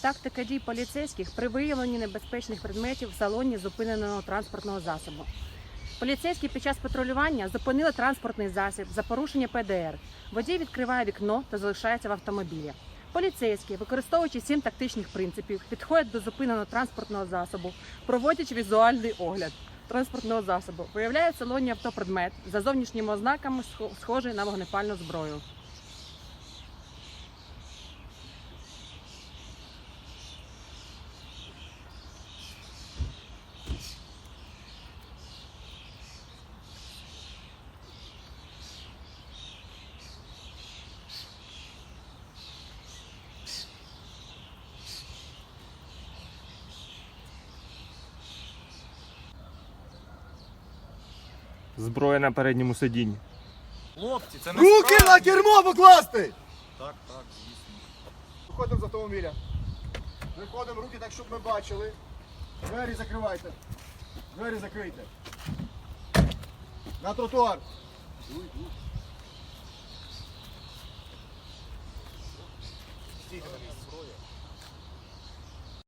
Тактика дій поліцейських при виявленні небезпечних предметів в салоні зупиненого транспортного засобу. Поліцейські під час патрулювання зупинили транспортний засіб за порушення ПДР. Водій відкриває вікно та залишається в автомобілі. Поліцейські, використовуючи сім тактичних принципів, підходять до зупиненого транспортного засобу, проводять візуальний огляд транспортного засобу, виявляють салоні автопредмет за зовнішніми ознаками, схожий на вогнепальну зброю. Зброя на передньому сидінні. Хлопці, це не Руки справді. на кермо покласти! Так, так, звісно. Виходимо з автомобіля. Виходимо руки так, щоб ми бачили. Двері закривайте. Двері закрийте. На тротуар. Стійте на місці.